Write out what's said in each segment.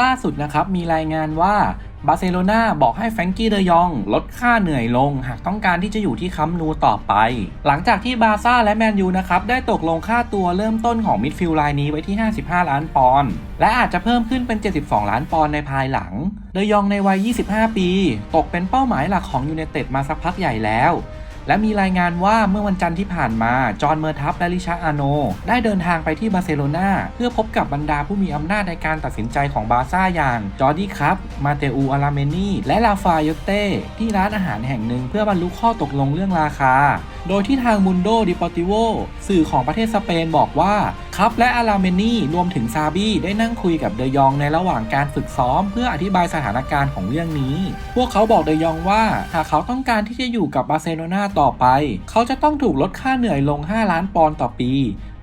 ล่าสุดนะครับมีรายงานว่าบาร์เซโลนาบอกให้แฟรงกี้เดยอง ลดค่าเหนื่อยลง หากต้องการที่จะอยู่ที่คัมนูต่อไป หลังจากที่บาร์ซ่าและแมนยูนะครับ ได้ตกลงค่าตัวเริ่มต้นของมิดฟิลด์รายนี้ไว้ที่ 55 ล้านปอนด์และอาจจะเพิ่มขึ้นเป็น 72 ล้านปอนด์ในภายหลังเดยองในวัย 25 ปี ตกเป็นเป้าหมายหลักของยูไนเต็ดมาสักพักใหญ่แล้ว และมีรายงานว่าเมื่อวันจันทร์ที่ผ่านมา จอห์นเมอร์ทัฟและลิชาอาโน ได้เดินทางไปที่บาร์เซโลนาเพื่อพบกับบรรดาผู้มีอำนาจในการตัดสินใจของบาร์ซ่าอย่าง จอร์ดี้ครับ มาเตอู อาราเมนี และลาฟาโยเต้ที่ร้านอาหารแห่งหนึ่งเพื่อบรรลุข้อตกลงเรื่องราคา โดยที่ทางมุนโดดิปอติโวสื่อของประเทศสเปนบอกว่าครับและอาราเมนีรวมถึงซาบี้ได้นั่งคุยกับเดยองในระหว่างการฝึกซ้อม เพื่ออธิบายสถานการณ์ของเรื่องนี้ พวกเขาบอกเดยองว่าหากเขาต้องการที่จะอยู่กับบาร์เซโลนาต่อไป เขาจะต้องถูกลดค่าเหนื่อยลง 5 ล้านปอนด์ต่อปี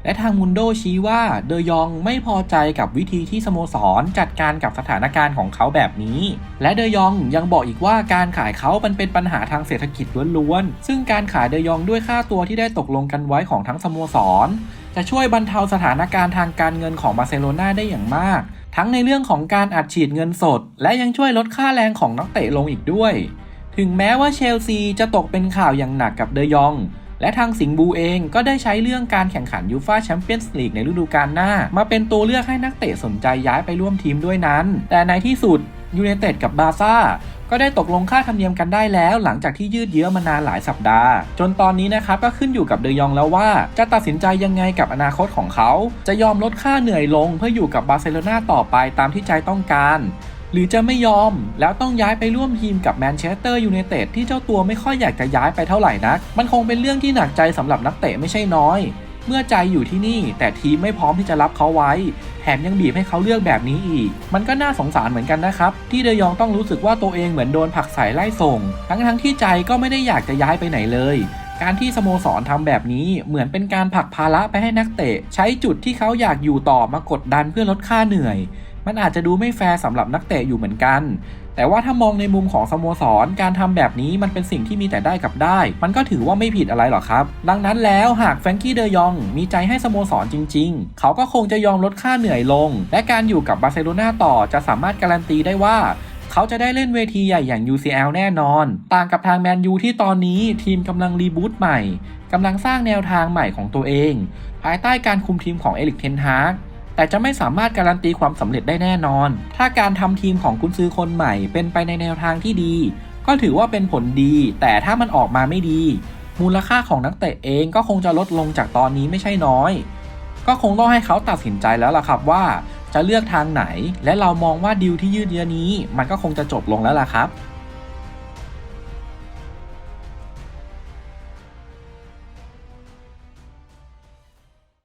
และทางมุนโดชี้ว่าเดยองไม่พอใจกับวิธีที่สโมสรจัดการกับสถานการณ์ของเขาแบบนี้ และเดยองยังบอกอีกว่าการขายเขามันเป็นปัญหาทางเศรษฐกิจล้วนๆ ซึ่งการขายเดยองด้วยค่าตัวที่ได้ตกลงกันไว้ของทั้งสโมสร จะช่วยบรรเทาสถานการณ์ทางการเงินของบาร์เซโลนาได้อย่างมาก ทั้งในเรื่องของการอัดฉีดเงินสด และยังช่วยลดค่าแรงของนักเตะลงอีกด้วย ถึงแม้ว่าเชลซีจะตกเป็นข่าวอย่างหนักกับเดยอง และทางสิงห์บูเองก็ได้ใช้เรื่องการแข่งขันยูฟาแชมเปี้ยนส์ลีกในฤดูกาลหน้า มาเป็นตัวเลือกให้นักเตะสนใจย้ายไปร่วมทีมด้วยนั้น แต่ในที่สุดยูไนเต็ดกับบาร์ซ่าก็ได้ตกลงค่าธรรมเนียมกันได้แล้ว หลังจากที่ยืดเยื้อมานานหลายสัปดาห์ จนตอนนี้นะครับก็ขึ้นอยู่กับเดยองแล้วว่า จะตัดสินใจยังไงกับอนาคตของเขา จะยอมลดค่าเหนื่อยลงเพื่ออยู่กับบาร์เซโลนาต่อไปตามที่ใจต้องการ หรือจะไม่ยอม แล้วต้องย้ายไปร่วมทีมกับแมนเชสเตอร์ยูไนเต็ดที่เจ้าตัวไม่ค่อยอยากจะย้ายไปเท่าไหร่นัก มันคงเป็นเรื่องที่หนักใจสำหรับนักเตะไม่ใช่น้อย เมื่อใจอยู่ที่นี่แต่ทีมไม่พร้อมที่จะรับเขาไว้ แถมยังบีบให้เขาเลือกแบบนี้อีก มันก็น่าสงสารเหมือนกันนะครับ ที่เดยองต้องรู้สึกว่าตัวเองเหมือนโดนผลักใส่ไล่ส่ง ทั้งทั้งๆที่ใจก็ไม่ได้อยากจะย้ายไปไหนเลยการที่สโมสรทำแบบนี้เหมือนเป็นการผลักภาระไปให้นักเตะ ใช้จุดที่เขาอยากอยู่ต่อมากดดันเพื่อลดค่าเหนื่อย มันอาจจะดูไม่แฟร์สำหรับนักเตะอยู่เหมือนกัน แต่ว่าถ้ามองในมุมของสโมสร การทำแบบนี้มันเป็นสิ่งที่มีแต่ได้กับได้ มันก็ถือว่าไม่ผิดอะไรหรอกครับ ดังนั้นแล้วหากแฟรงกี้เดยองมีใจให้สโมสรจริง ๆ เขาก็คงจะยอมลดค่าเหนื่อยลง และการอยู่กับบาร์เซโลนาต่อจะสามารถการันตีได้ว่าเขาจะได้เล่นเวทีใหญ่อย่าง UCL แน่นอน ต่างกับทางแมนยูที่ตอนนี้ทีมกำลังรีบูตใหม่ กำลังสร้างแนวทางใหม่ของตัวเอง ภายใต้การคุมทีมของเอลิกเทนฮาก แต่จะไม่สามารถการันตีความสำเร็จได้แน่นอน ถ้าการทำทีมของกุนซือคนใหม่เป็นไปในแนวทางที่ดี ก็ถือว่าเป็นผลดี แต่ถ้ามันออกมาไม่ดี มูลค่าของนักเตะเองก็คงจะลดลงจากตอนนี้ไม่ใช่น้อย ก็คงต้องให้เขาตัดสินใจแล้วล่ะครับว่าจะเลือกทางไหน และเรามองว่าดีลที่ยืดเยื้อนี้ มันก็คงจะจบลงแล้วล่ะครับ